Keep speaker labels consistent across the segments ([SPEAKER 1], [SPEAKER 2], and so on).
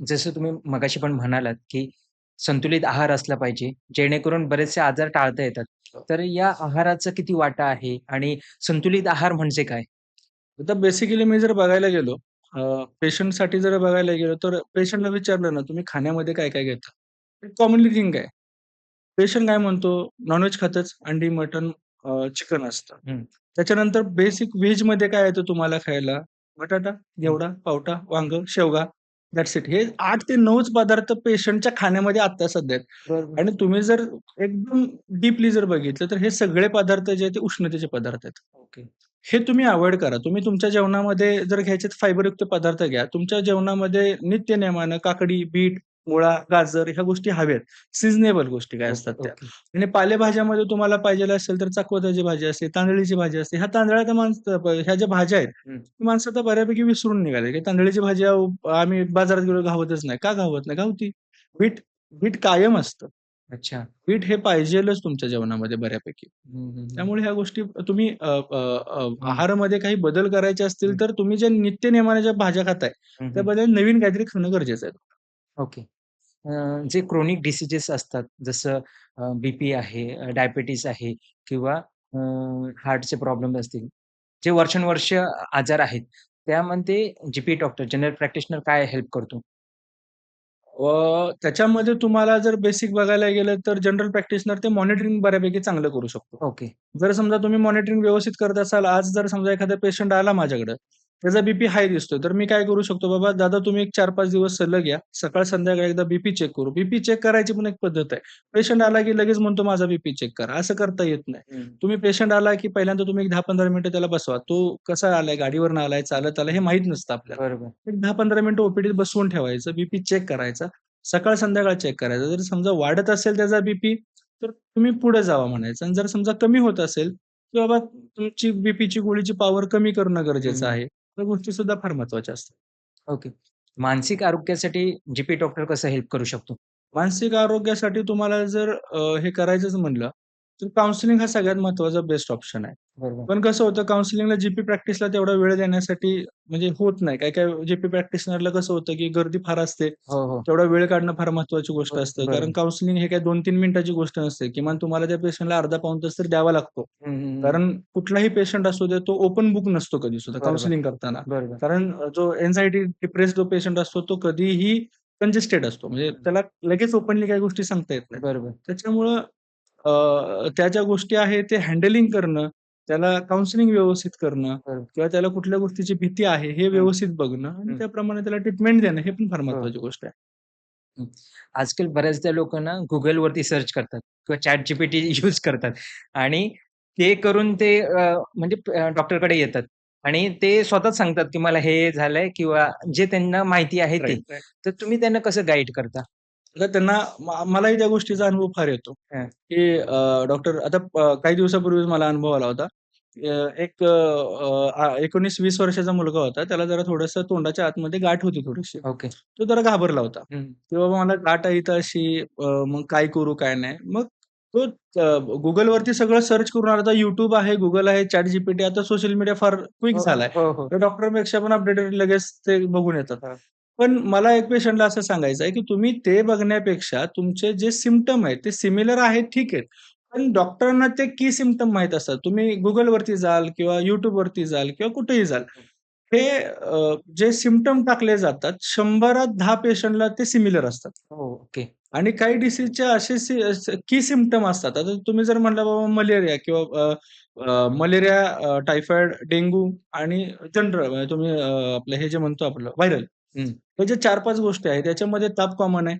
[SPEAKER 1] जसं तुम्ही मगाशी पण म्हणालात, की संतुलित आहार असला पाहिजे, जेणेकरून बरेचसे आजार टाळता येतात.
[SPEAKER 2] हो.
[SPEAKER 1] तर या आहाराचा किती वाटा आहे आणि संतुलित आहार म्हणजे काय?
[SPEAKER 2] आता बेसिकली मी जर बघायला गेलो पेशंटसाठी जर बघायला गेलो, तर पेशंटला विचारलं ना, तुम्ही खाण्यामध्ये काय-काय घेता? कॉमनली थिंग काय? पेशंट काय म्हणतो, नॉन-व्हेज खातच, अंडी, मटण, अ, चिकन असतं. त्याच्यानंतर बेसिक व्हेजमध्ये काय येतं तुम्हाला खायला? बटाटा, घेवडा, पावटा, वांगं, शेवगा, दॅट्स इट. हे 8 ते 9च पदार्थ पेशंटच्या खाण्यामध्ये आता सध्या आहेत. आणि तुम्ही जर एकदम डीपली जर बघितलं, तर हे सगळे पदार्थ जे आहेत ते उष्णतेचे पदार्थ आहेत.
[SPEAKER 1] ओके.
[SPEAKER 2] हे तुम्ही अव्हॉइड करा. तुम्ही तुमच्या जेवणामध्ये जर घ्यायचे फायबरयुक्त पदार्थ घ्या. तुमच्या जेवणामध्ये नित्यनेमानं काकडी, बीट, मुळा, गाजर ह्या गोष्टी हव्यात. सीझनेबल गोष्टी काय असतात त्या. आणि पालेभाज्यामध्ये तुम्हाला पाहिजेल असेल तर चाकवताची भाजी असते, तांदळीची भाजी असते. ह्या तांदळाच्या माणसं ह्या ज्या भाज्या आहेत,
[SPEAKER 1] हं.
[SPEAKER 2] माणसं आता बऱ्यापैकी विसरून निघाले, की तांदळीची भाजी आम्ही बाजारात गेलो घावतच नाही. का घावत नाही? गावती. बीट बीट कायम असतं.
[SPEAKER 1] अच्छा.
[SPEAKER 2] बीट हे पाहिजेलच तुमच्या जेवणामध्ये बऱ्यापैकी.
[SPEAKER 1] हं, हं, हं.
[SPEAKER 2] त्यामुळे ह्या गोष्टी तुम्ही
[SPEAKER 1] हं.
[SPEAKER 2] आहारामध्ये काही बदल करायचे असतील,
[SPEAKER 1] हं.
[SPEAKER 2] तर तुम्ही ज्या नित्यनेमाने ज्या भाज्या खाताय,
[SPEAKER 1] हं,
[SPEAKER 2] त्या
[SPEAKER 1] हं.
[SPEAKER 2] बदल नवीन काहीतरी खाणं गरजेचं आहे.
[SPEAKER 1] ओके. अ, जे क्रोनिक डिसीजेस असतात, जसं अ, बीपी आहे, अ, डायबिटीज आहे किंवा अ, हार्टचे प्रॉब्लेम असतील, जे वर्षानुवर्ष आजार आहेत, त्यामध्ये G P doctor, general practitioner काय हेल्प करतो?
[SPEAKER 2] अ, त्याच्यामध्ये तुम्हाला जर बेसिक बघायला गेलं, तर जनरल प्रॅक्टिशनर ते मॉनिटरिंग बऱ्यापैकी चांगलं करू शकतो.
[SPEAKER 1] ओके.
[SPEAKER 2] जर समजा तुम्ही मॉनिटरिंग व्यवस्थित करत असाल, आज जर समजा एखादा पेशंट आला माझ्याकडं, त्याचा बीपी हाय दिसतोय, तर मी काय करू शकतो, "बाबा दादा तुम्ही एक 4-5 दिवस सलग या. सकाळ संध्याकाळी एकदा बीपी चेक करू." बीपी चेक करायची पण एक पद्धत आहे. पेशंट आला की लगेच म्हणतो माझा बीपी चेक करा. असं करता येत नाही. तुम्ही पेशंट आला की पहिल्यांदा तुम्ही एक 10-15 मिनिटं त्याला बसवा. तो कसा आलाय, गाडीवरनं आलाय, चालत आलाय, हे माहीत नसतं आपल्याला.
[SPEAKER 1] बरोबर.
[SPEAKER 2] एक 10-15 मिनिटं ओपीडीत बसवून ठेवायचं, बीपी चेक करायचा. सकाळ संध्याकाळ चेक करायचा. जर समजा वाढत असेल त्याचा बीपी, तर तुम्ही पुढे जावा म्हणायचं आणि जर समजा कमी होत असेल, बाबा तुमची बीपीची गोळीची पॉवर कमी करणं गरजेचं. आहे. त्या गोष्टी सुद्धा फार महत्त्वाच्या असतात.
[SPEAKER 1] ओके. मानसिक आरोग्यासाठी जी-पी डॉक्टर कसं हेल्प करू शकतो?
[SPEAKER 2] मानसिक आरोग्यासाठी तुम्हाला जर अ, हे करायचंच म्हणलं, तर काउन्सिलिंग हा सगळ्यात महत्त्वाचा बेस्ट ऑप्शन आहे.
[SPEAKER 1] बरोबर.
[SPEAKER 2] पण कसं होतं काउन्सिलिंगला जीपी प्रॅक्टिसला तेवढा वेळ देण्यासाठी म्हणजे होत नाही. काही-काही जीपी प्रॅक्टिशनरला कसं होतं, की गर्दी फार असते.
[SPEAKER 1] हो, हो.
[SPEAKER 2] तेवढा वेळ काढणं फार महत्त्वाची गोष्ट असते.
[SPEAKER 1] बरोबर.
[SPEAKER 2] कारण काउन्सिलिंग हे काही 2-3 मिनिटाची गोष्ट नसते. किमान तुम्हाला त्या पेशंटला अर्धा पाऊण तास तरी द्यावा लागतो. कारण कुठलाही पेशंट असू दे, तो ओपन बुक नसतो कधी सुद्धा
[SPEAKER 1] बरोबर.
[SPEAKER 2] काउन्सिलिंग करताना.
[SPEAKER 1] बरोबर.
[SPEAKER 2] कारण जो एन्झायटी, डिप्रेस्ड जो पेशंट असतो, तो कधीही कंजेस्टेड असतो. म्हणजे त्याला लगेच ओपनली काही गोष्टी सांगता येत नाहीत.
[SPEAKER 1] बरोबर.
[SPEAKER 2] त्याच्यामुळं त्या ज्या गोष्टी आहेत ते हँडलिंग करणं, त्याला काउन्सिलिंग व्यवस्थित करणं
[SPEAKER 1] बरोबर.
[SPEAKER 2] किंवा त्याला कुठल्या गोष्टीची भीती आहे हे
[SPEAKER 1] हं.
[SPEAKER 2] व्यवस्थित बघणं आणि
[SPEAKER 1] हं.
[SPEAKER 2] त्याप्रमाणे त्याला ट्रीटमेंट देणं हे पण फार
[SPEAKER 1] हो.
[SPEAKER 2] महत्त्वाची गोष्ट आहे.
[SPEAKER 1] हं. आजकाल बऱ्याचदा लोकं ना Googleवरती सर्च करतात किंवा ChatGPT यूज करतात आणि ते करून ते म्हणजे डॉक्टरकडे येतात आणि ते स्वतःच सांगतात, की मला हे झालंय किंवा जे त्यांना माहिती आहे ते. तर तुम्ही त्यांना कसं गाईड करता?
[SPEAKER 2] तर त्यांना मलाही त्या गोष्टीचा अनुभव फार येतो. की डॉक्टर आता काही दिवसापूर्वीच मला अनुभव आला होता. एक अ, 19-20 वर्षाचा मुलगा होता. त्याला जरा थोडंसं तोंडाच्या आतमध्ये गाठ होती थोडीशी.
[SPEAKER 1] ओके.
[SPEAKER 2] तो जरा घाबरला होता. की बाबा मला गाठ आहे इथं अशी मग काय करू काय नाही. मग तो Googleवरती सगळं सर्च करून आला. आता YouTube आहे, Google आहे, ChatGPT आता सोशल मीडिया फार क्विक
[SPEAKER 1] हो,
[SPEAKER 2] झालाय.
[SPEAKER 1] हो, हो.
[SPEAKER 2] तर डॉक्टरपेक्षा पण अपडेटेड लगेच ते बघून येतात. पण मला एक पेशंटला असं सांगायचं आहे, की तुम्ही ते बघण्यापेक्षा तुमचे जे सिम्प्टम आहेत ते सिमिलर आहेत ठीक आहेत. पण डॉक्टरांना ते की सिम्प्टम माहीत असतात. तुम्ही Googleवरती जाल किंवा YouTubeवरती जाल किंवा कुठेही जाल. हे जे सिम्प्टम टाकले जातात 100त 10 पेशंटला ते सिमिलर असतात.
[SPEAKER 1] हो, ओके.
[SPEAKER 2] आणि काही डिसीजचे असे की सिम्प्टम असतात. आता तुम्ही जर म्हटलं बाबा मलेरिया किंवा मलेरिया, टायफॉइड, डेंग्यू आणि जनरल म्हणजे तुम्ही आपलं हे जे म्हणतो आपलं व्हायरल.
[SPEAKER 1] हं.
[SPEAKER 2] हे जे 4-5 गोष्टी आहेत याच्यामध्ये ताप कॉमन आहे.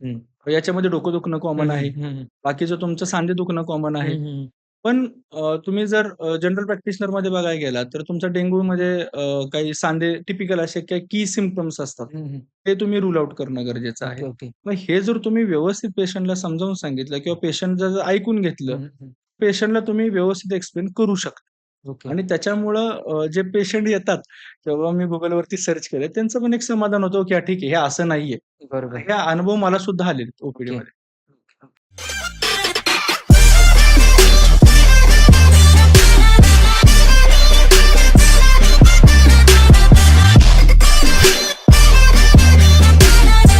[SPEAKER 1] हं.
[SPEAKER 2] याच्यामध्ये डोकं दुखणं
[SPEAKER 1] हं,
[SPEAKER 2] कॉमन आहे.
[SPEAKER 1] हं, हं, हं.
[SPEAKER 2] बाकीचं तुमचं सांधे दुखणं कॉमन
[SPEAKER 1] हं,
[SPEAKER 2] आहे.
[SPEAKER 1] हं, हं.
[SPEAKER 2] पण अ, तुम्ही जर अ, जनरल प्रॅक्टिशनरमध्ये बघायला गेलात, तर तुमचा डेंग्यूमध्ये अ, काही सांधे टिपिकल असे काही की सिम्प्टम्स असतात.
[SPEAKER 1] हं, हं.
[SPEAKER 2] ते तुम्ही रूल आउट करणं गरजेचं आहे.
[SPEAKER 1] Okay, okay.
[SPEAKER 2] मग हे जर तुम्ही व्यवस्थित पेशंटला समजावून सांगितलं किंवा पेशंट जर ऐकून घेतलं,
[SPEAKER 1] हं, हं.
[SPEAKER 2] पेशंटला तुम्ही व्यवस्थित एक्सप्लेन करू शकता.
[SPEAKER 1] ओके.
[SPEAKER 2] आणि त्याच्यामुळं जे पेशंट येतात, तेव्हा मी Googleवरती सर्च केलं, त्यांचं पण एक समाधान होतं, की ठीक आहे, हे असं नाहीये.
[SPEAKER 1] बरोबर.
[SPEAKER 2] हे अनुभव मला सुद्धा आलेत
[SPEAKER 1] ओके.
[SPEAKER 2] ओपीडीमध्ये.